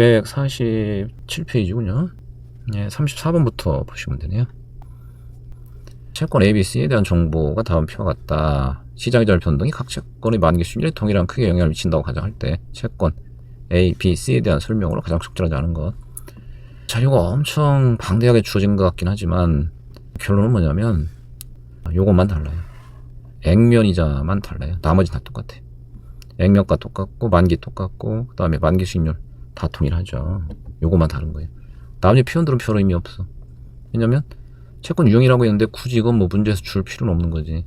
247페이지군요. 예, 34번부터 보시면 되네요. 채권 ABC에 대한 정보가 다음 표와 같다. 시장이절 변동이 각 채권의 만기 수익률에 동일한 크게 영향을 미친다고 가정할 때 채권 A, B, C에 대한 설명으로 가장 적절하지 않은 것. 자, 이거 엄청 방대하게 주어진 것 같긴 하지만 결론은 뭐냐면 요것만 달라요. 액면이자만 달라요. 나머지 다 똑같아. 액면가 똑같고 만기 똑같고 그다음에 만기 수익률 다 동일하죠. 요것만 다른 거예요. 나머지 표현들은 별 의미 없어. 왜냐면 채권 유형이라고 했는데 굳이 이건 뭐 문제에서 줄 필요는 없는 거지.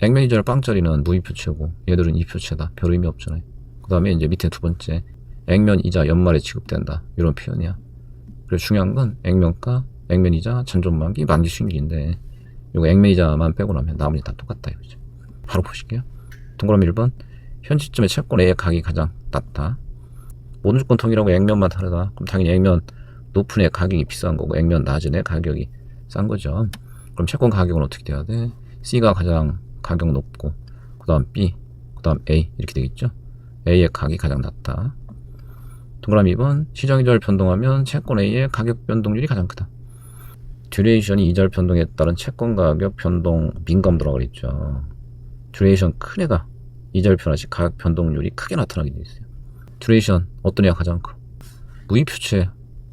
액면이자를 빵짜리는 무이표체고 얘들은 이표체다. 별 의미 없잖아요. 그 다음에 이제 밑에 두 번째 액면이자 연말에 지급된다. 이런 표현이야. 그래서 중요한 건 액면가, 액면이자, 잔존만기, 만기 수익률인데 이거 액면이자만 빼고 나면 나머지 다 똑같다 이거죠. 바로 보실게요. 동그라미 1번 현 시점에 채권 A의 가격이 가장 낮다. 모든 조건 통일하고 액면만 다르다. 그럼 당연히 액면 높은 애 가격이 비싼 거고 액면 낮은 애 가격이 싼 거죠. 그럼 채권 가격은 어떻게 돼야 돼? C가 가장 가격 높고 그 다음 B, 그 다음 A 이렇게 되겠죠. A의 가격이 가장 낮다. 동그라미 2번 시장이 절 변동하면 채권 A의 가격 변동률이 가장 크다. 듀레이션이 이절 변동에 따른 채권 가격 변동 민감도라고 그랬죠. 듀레이션 큰 애가 이절 변화 시 가격 변동률이 크게 나타나게 돼 있어요. 듀레이션 어떤 애가 가장 커? 무이표체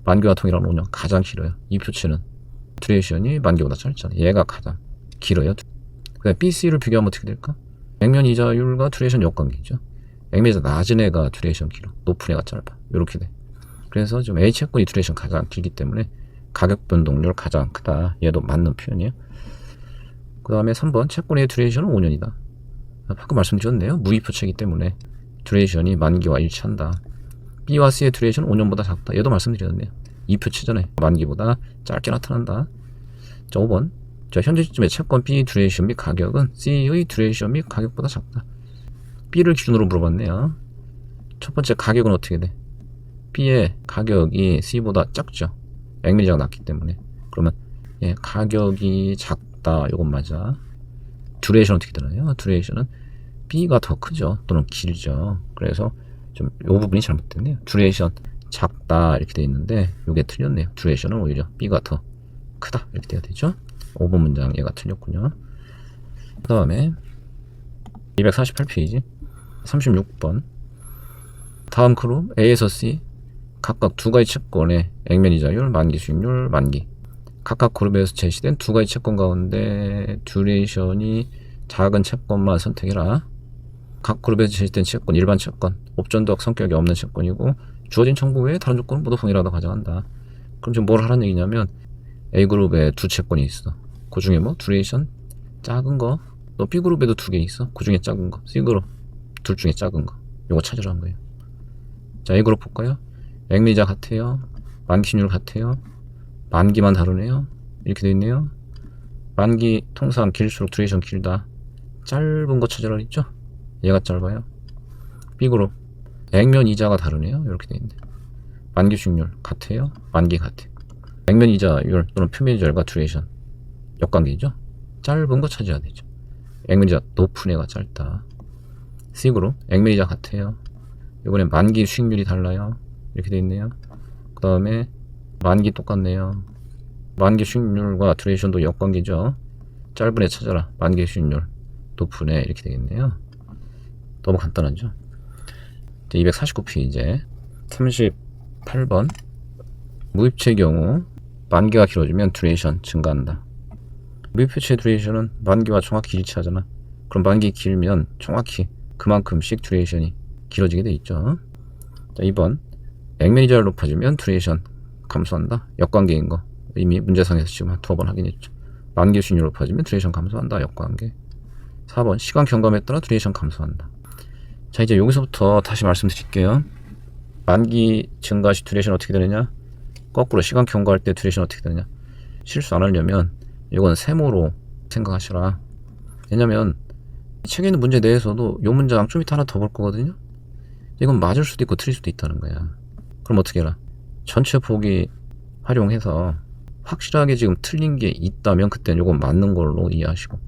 만기와 통일하는 5년 가장 길어요. 이 표체는 듀레이션이 만기보다 짧잖아요. 얘가 가장 길어요. 그다음 BC를 비교하면 어떻게 될까? 액면 이자율과 듀레이션 역관계죠. 액면에서 낮은 애가 듀레이션 길어, 높은 애가 짧아. 이렇게 돼. 그래서 지금 채권이 듀레이션 가장 길기 때문에 가격 변동률 가장 크다. 얘도 맞는 표현이에요. 그 다음에 3번 채권의 듀레이션은 5년이다. 방금 말씀드렸네요. 무이표체이기 때문에 듀레이션이 만기와 일치한다. B와 C의 듀레이션은 5년보다 작다. 얘도 말씀드렸네요. 2표체전에 만기보다 짧게 나타난다. 자, 5번. 자, 현재 시점의 채권 B 듀레이션 및 가격은 C의 듀레이션 및 가격보다 작다. B를 기준으로 물어봤네요. 첫 번째 가격은 어떻게 돼? B의 가격이 C보다 작죠. 액면이자가 낮기 때문에. 그러면 예, 가격이 작다. 이건 맞아. 듀레이션 어떻게 되나요? 듀레이션은 B가 더 크죠. 또는 길죠. 그래서 좀 이 부분이 잘못됐네요. 듀레이션 작다 이렇게 돼 있는데 이게 틀렸네요. 듀레이션은 오히려 B가 더 크다 이렇게 돼야 되죠. 5번 문장 얘가 틀렸군요. 그 다음에 248페이지 36번 다음 그룹 A에서 C 각각 두 가지 채권의 액면이자율, 만기 수익률, 만기 각각 그룹에서 제시된 두 가지 채권 가운데 듀레이션이 작은 채권만 선택해라. 각 그룹에서 제시된 채권, 일반 채권, 옵션덕 성격이 없는 채권이고 주어진 정보 외에 다른 조건은 모두 동일하다고 가정한다. 그럼 지금 뭘 하라는 얘기냐면 A그룹에 두 채권이 있어. 그 중에 뭐 듀레이션 작은 거, 또 B그룹에도 두 개 있어. 그 중에 작은 거, C그룹 둘 중에 작은 거. 요거 찾으라는 거예요. 자, A그룹 볼까요? 액미자 같아요. 만기신율 같아요. 만기만 다르네요. 이렇게 돼 있네요. 만기 통상 길수록 듀레이션 길다. 짧은 거 찾으라 그랬죠? 얘가 짧아요. B그룹 액면 이자가 다르네요. 이렇게 돼 있네. 만기 수익률 같아요. 만기 같아. 액면 이자율 또는 표면 이자율과 듀레이션 역관계죠. 짧은 거 찾아야 되죠. 액면 이자 높은 애가 짧다. C그룹 액면 이자 같아요. 이번엔 만기 수익률이 달라요. 이렇게 돼 있네요. 그 다음에 만기 똑같네요. 만기 수익률과 듀레이션도 역관계죠. 짧은 애 찾아라. 만기 수익률 높은 애 이렇게 되겠네요. 너무 간단하죠. 249페이지 38번 무입체 경우 만기가 길어지면 듀레이션 증가한다. 무입체 듀레이션은 만기와 정확히 일치하잖아. 그럼 만기 길면 정확히 그만큼씩 듀레이션이 길어지게 돼 있죠. 자, 2번 액면이자를 높아지면 듀레이션 감소한다. 역관계인 거 이미 문제상에서 지금 한두번 확인했죠. 만기 수익률 높아지면 듀레이션 감소한다. 역관계. 4번 시간 경감에 따라 듀레이션 감소한다. 자 이제 여기서부터 다시 말씀드릴게요. 만기 증가 시 듀레이션 어떻게 되느냐? 거꾸로 시간 경과할 때 듀레이션 어떻게 되느냐? 실수 안 하려면 이건 세모로 생각하시라. 왜냐면 책에 있는 문제 내에서도 요 문장 좀 이따 하나 더 볼 거거든요. 이건 맞을 수도 있고 틀릴 수도 있다는 거야. 그럼 어떻게 해라? 전체 보기 활용해서 확실하게 지금 틀린 게 있다면 그때는 요건 맞는 걸로 이해하시고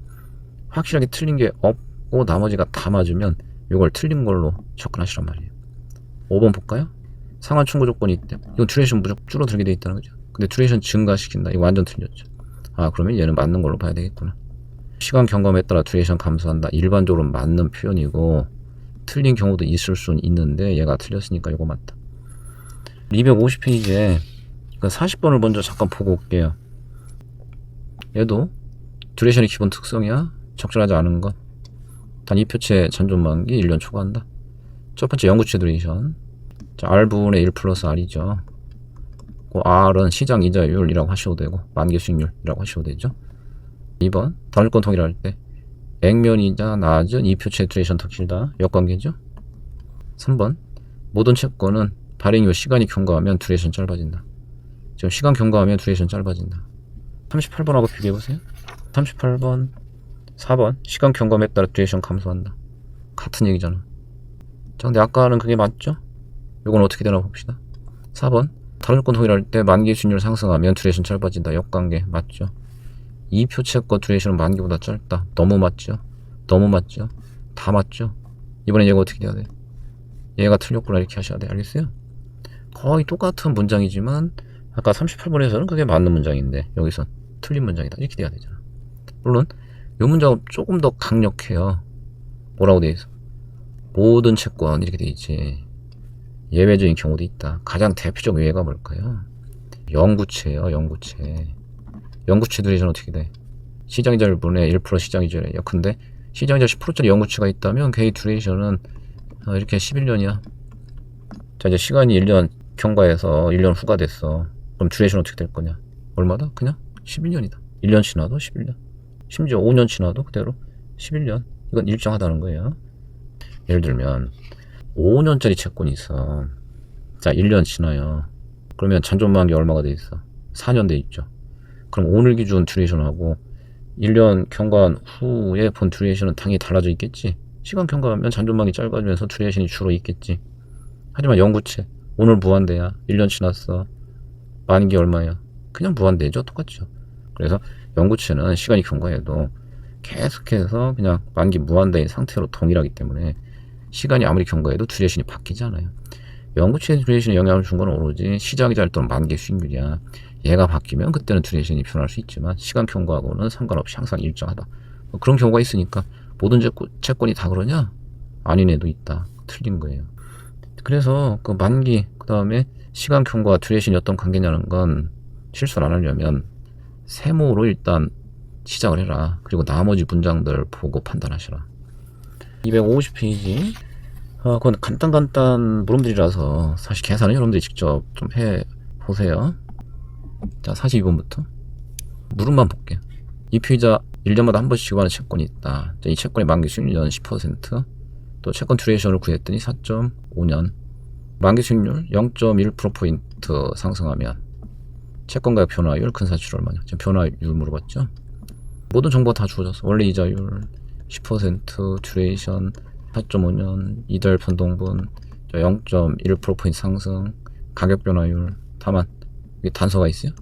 확실하게 틀린 게 없고 나머지가 다 맞으면 이걸 틀린 걸로 접근하시란 말이에요. 5번 볼까요? 상환 청구 조건이 있대. 이건 듀레이션 무조건 줄어들게 돼 있다는 거죠. 근데 듀레이션 증가시킨다. 이거 완전 틀렸죠. 아 그러면 얘는 맞는 걸로 봐야 되겠구나. 시간 경감에 따라 듀레이션 감소한다. 일반적으로 맞는 표현이고 틀린 경우도 있을 수는 있는데 얘가 틀렸으니까 이거 맞다. 250페이지에 40번을 먼저 잠깐 보고 올게요. 얘도 듀레이션의 기본 특성이야. 적절하지 않은 것. 단 2표체 잔존만기 1년 초과한다. 첫 번째 영구치 듀레이션. 자, R분의 1 플러스 R이죠. 그 R은 시장 이자율이라고 하셔도 되고 만기 수익률이라고 하셔도 되죠. 2번 단일권 통일할 때 액면이자 낮은 2표체 듀레이션 더 길다. 역관계죠. 3번 모든 채권은 발행 이후 시간이 경과하면 듀레이션 짧아진다. 지금 시간 경과하면 듀레이션 짧아진다. 38번하고 비교해보세요. 38번, 4번 시간 경과에 따라 듀레이션 감소한다. 같은 얘기잖아. 자, 근데 아까는 그게 맞죠? 이건 어떻게 되나 봅시다. 4번 다른 권 통일할 때 만기 수익률 상승하면 듀레이션 짧아진다. 역관계 맞죠? 2표 채권 듀레이션은 만기보다 짧다. 너무 맞죠? 너무 맞죠? 다 맞죠? 이번엔 얘가 어떻게 돼야 돼? 얘가 틀렸구나 이렇게 하셔야 돼. 알겠어요? 거의 똑같은 문장이지만 아까 38번에서는 그게 맞는 문장인데 여기선 틀린 문장이다. 이렇게 돼야 되잖아. 물론 이 문장은 조금 더 강력해요. 뭐라고 돼 있어? 모든 채권 이렇게 돼 있지. 예외적인 경우도 있다. 가장 대표적 예가 뭘까요? 영구채예요. 영구채. 영구채 듀레이션 어떻게 돼? 시장 이자율 분의 1% 시장 이자율이에요. 근데 시장 이자 10%짜리 영구채가 있다면 걔의 듀레이션은 어, 이렇게 11년이야. 자 이제 시간이 1년 경과해서 1년 후가 됐어. 그럼 듀레이션 어떻게 될 거냐? 얼마다? 그냥 11년이다. 1년 지나도 11년. 심지어 5년 지나도 그대로 11년. 이건 일정하다는 거예요. 예를 들면 5년짜리 채권이 있어. 자, 1년 지나요. 그러면 잔존만기 얼마가 돼 있어? 4년 돼 있죠. 그럼 오늘 기준 듀레이션하고 1년 경과한 후에 본 듀레이션은 당연히 달라져 있겠지. 시간 경과하면 잔존만기 짧아지면서 듀레이션이 줄어 있겠지. 하지만 영구채 오늘 무한대야. 1년 지났어. 만기 얼마야? 그냥 무한대죠. 똑같죠. 그래서 영구채는 시간이 경과해도 계속해서 그냥 만기 무한대인 상태로 동일하기 때문에 시간이 아무리 경과해도 듀레이션이 바뀌지 않아요. 영구채 듀레이션에 영향을 준 건 오로지 시장이자 또는 만기 수익률이야. 얘가 바뀌면 그때는 듀레이션이 변할 수 있지만 시간 경과하고는 상관없이 항상 일정하다. 뭐 그런 경우가 있으니까 모든 채권, 채권이 다 그러냐? 아닌 애도 있다. 틀린 거예요. 그래서 그 만기 그 다음에 시간 경과 듀레이션이 어떤 관계냐는 건 실수를 안 하려면 세모로 일단 시작을 해라. 그리고 나머지 문장들 보고 판단하시라. 250페이지. 어, 그건 간단간단 물음들이라서 사실 계산은 여러분들이 직접 좀 해 보세요. 자, 42번부터. 물음만 볼게요. 이 피의자 1년마다 한 번씩 지급하는 채권이 있다. 자, 이 채권의 만기 수익률 10%. 또 채권 듀레이션을 구했더니 4.5년. 만기 수익률 0.1%포인트 상승하면 채권 가격 변화율 근사치율 얼마냐? 지금 변화율 물어봤죠? 모든 정보가 다 주어졌어. 원래 이자율 10% 듀레이션 4.5년 이달 변동분 0.1%포인트 상승 가격 변화율 다만 이게 단서가 있어요.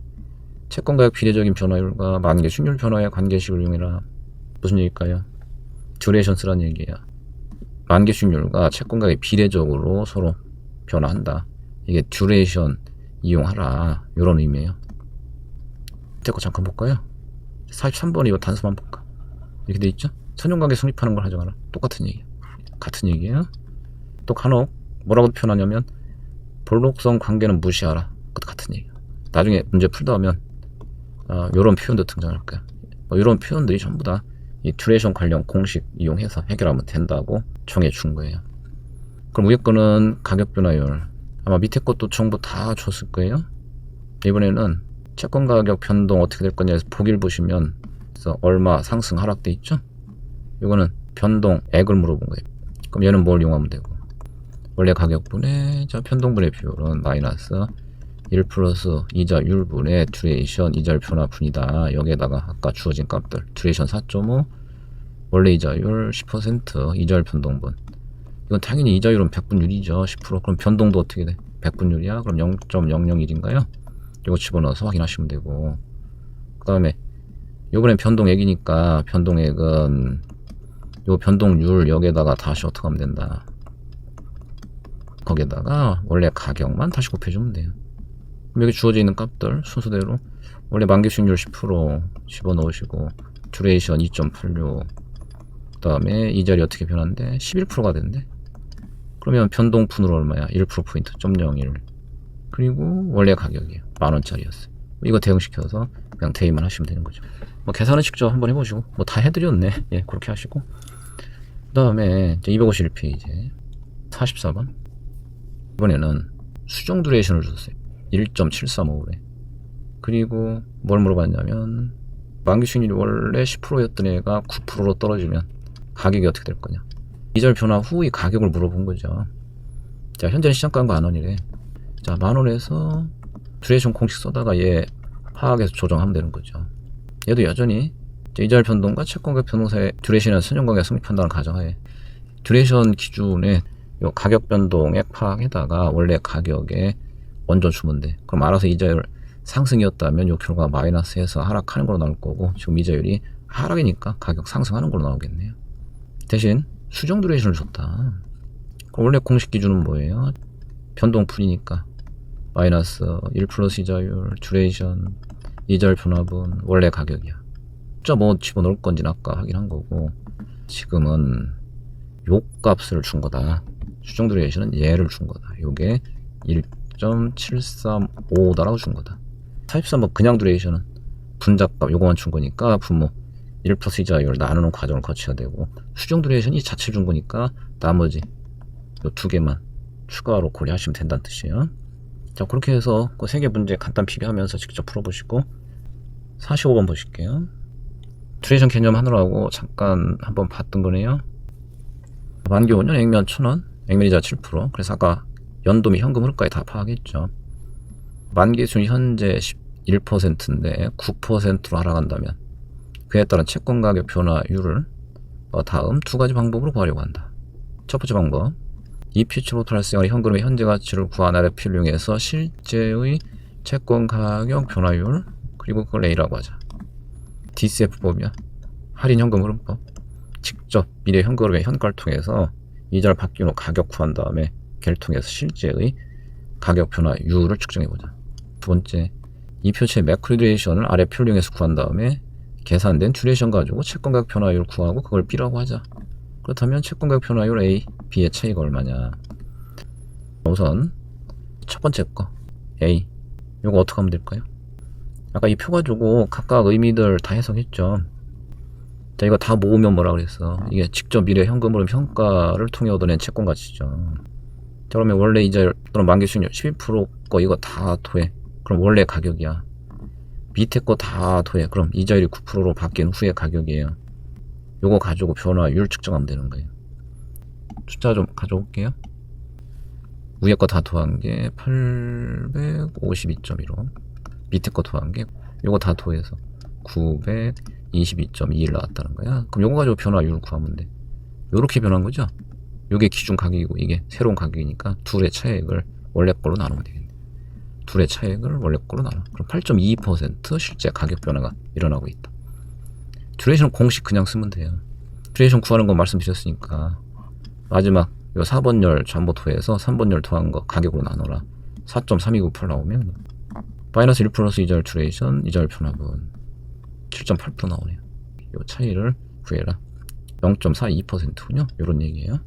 채권 가격 비례적인 변화율과 만기 수익률 변화의 관계식을 이용해라. 무슨 얘기일까요? 듀레이션 쓰라는 얘기야. 만기 수익률과 채권 가격이 비례적으로 서로 변화한다. 이게 듀레이션 이용하라. 이런 의미예요. 밑에 거 잠깐 볼까요? 43번 이거 단서만 볼까? 이렇게 돼 있죠? 선용관계 성립하는 걸 하정하라. 똑같은 얘기야. 같은 얘기예요. 또 간혹 뭐라고 표현하냐면 볼록성 관계는 무시하라. 그것도 같은 얘기야. 나중에 문제 풀다 하면 어, 이런 표현도 등장할 거야. 뭐 이런 표현들이 전부 다 이 듀레이션 관련 공식 이용해서 해결하면 된다고 정해 준 거예요. 그럼 위에 거는 가격 변화율. 아마 밑에 것도 정보 다 줬을 거예요. 이번에는 채권 가격 변동 어떻게 될 거냐 해서 보기를 보시면 그래서 얼마 상승 하락돼 있죠? 이거는 변동액을 물어본 거예요. 그럼 얘는 뭘 이용하면 되고 원래 가격분의 자 변동분의 비율은 마이너스 1 플러스 이자 율분의 듀레이션 이자율 변화분이다. 여기에다가 아까 주어진 값들 듀레이션 4.5 원래 이자율 10% 이자율 변동분 이건 당연히 이자율은 100분율이죠. 10% 그럼 변동도 어떻게 돼? 100분율이야? 그럼 0.001인가요? 이거 집어넣어서 확인하시면 되고 그 다음에 요번엔 변동액이니까 변동액은 요 변동률 여기에다가 다시 어떻게 하면 된다 거기에다가 원래 가격만 다시 곱해주면 돼요. 그럼 여기 주어져 있는 값들 순서대로 원래 만기 수익률 10% 집어넣으시고 듀레이션 2.86 그 다음에 이 자리 어떻게 변한대? 11%가 된대. 그러면 변동푼으로 얼마야? 1%포인트 0.01 그리고 원래 가격이에요. 만 원짜리였어요. 이거 대응시켜서 그냥 대입만 하시면 되는 거죠. 뭐 계산은 직접 한번 해보시고 뭐 다 해드렸네. 예, 그렇게 하시고 그 다음에 251페이지 44번 이번에는 수정 듀레이션을 줬어요. 1.735래. 그리고 뭘 물어봤냐면 만기 수익률이 원래 10%였던 애가 9%로 떨어지면 가격이 어떻게 될 거냐. 이절 변화 후이 가격을 물어본 거죠. 자, 현재 시장가가 만 원이래. 자, 만 원에서 듀레이션 공식 써다가 얘 파악해서 조정하면 되는 거죠. 얘도 여전히 이절 변동과 채권가격 변동사의 듀레이션이나 선정가격 성립 판단을 가정하에 듀레이션 기준에 요 가격 변동액 파악에다가 원래 가격에 원전 주면 돼. 그럼 알아서 이자율 상승이었다면 요 결과 마이너스해서 하락하는 걸로 나올 거고 지금 이자율이 하락이니까 가격 상승하는 걸로 나오겠네요. 대신 수정 듀레이션을 줬다. 원래 공식 기준은 뭐예요? 변동풀이니까 마이너스 1 플러스 이자율, 듀레이션, 이자율 변화분 원래 가격이야. 숫자 뭐 집어넣을 건지는 아까 확인한 거고 지금은 요 값을 준 거다. 수정 듀레이션은 얘를 준 거다. 요게 1.735다라고 준 거다. 43번 그냥 듀레이션은 분자값 요거만 준 거니까 분모 1 플러스 이자율 나누는 과정을 거쳐야 되고 수정 듀레이션이 자체 준 거니까 나머지 요두 개만 추가로 고려하시면 된다는 뜻이에요. 자 그렇게 해서 그 세 개 문제 간단 비교하면서 직접 풀어보시고 45번 보실게요. 듀레이션 개념 하느라고 잠깐 한번 봤던 거네요. 만기 5년 액면 1000원, 액면이자 7%. 그래서 아까 연도 및 현금 흐름까지 다 파악했죠. 만기 수익 현재 11%인데 9%로 하락한다면 그에 따른 채권 가격 변화율을 어, 다음 두 가지 방법으로 구하려고 한다. 첫 번째 방법. 이 퓨처로 탈생의 현금의 현재 가치를 구한 RFP를 이용해서 실제의 채권 가격 변화율 그리고 그걸 A라고 하자. DCF법이야. 할인 현금 흐름법. 직접 미래 현금 흐름의 현가를 통해서 이자를 바뀐 후 가격 구한 다음에 걔를 통해서 실제의 가격 변화율을 측정해보자. 두 번째, 이 표체의 매크로 듀레이션을 아래 이용해서 구한 다음에 계산된 듀레이션 가지고 채권 가격 변화율 구하고 그걸 B라고 하자. 그렇다면 채권 가격 변화율 A, B의 차이가 얼마냐? 우선 첫 번째 거 A. 이거 어떻게 하면 될까요? 아까 이 표 가지고 각각 의미들 다 해석했죠. 자, 이거 다 모으면 뭐라 그랬어? 이게 직접 미래 현금 흐름 평가를 통해 얻어낸 채권 가치죠. 자, 그러면 원래 이자 또는 만기 수익률 12%거 이거 다 토해. 그럼 원래 가격이야. 밑에 거다 토해. 그럼 이자율이 9%로 바뀐 후의 가격이에요. 요거 가지고 변화율 측정하면 되는 거예요. 숫자 좀 가져올게요. 위에 거 다 더한 게 852.15. 밑에 거 더한 게 요거 다 더해서 922.21 나왔다는 거야. 그럼 요거 가지고 변화율 구하면 돼. 요렇게 변한 거죠? 요게 기준 가격이고 이게 새로운 가격이니까 둘의 차액을 원래 걸로 나누면 되겠네. 둘의 차액을 원래 나눠. 그럼 8.22% 실제 가격 변화가 일어나고 있다. 듀레이션 공식 그냥 쓰면 돼요. 듀레이션 구하는 거 말씀드렸으니까 마지막 요 4번 열 잠보토에서 3번 열 더한 거 가격으로 나눠라. 4.3298 나오면 마이너스 1 플러스 이자율 듀레이션 이자율 변화분 7.8% 나오네요. 요 차이를 구해라. 0.42%군요. 요런 얘기예요.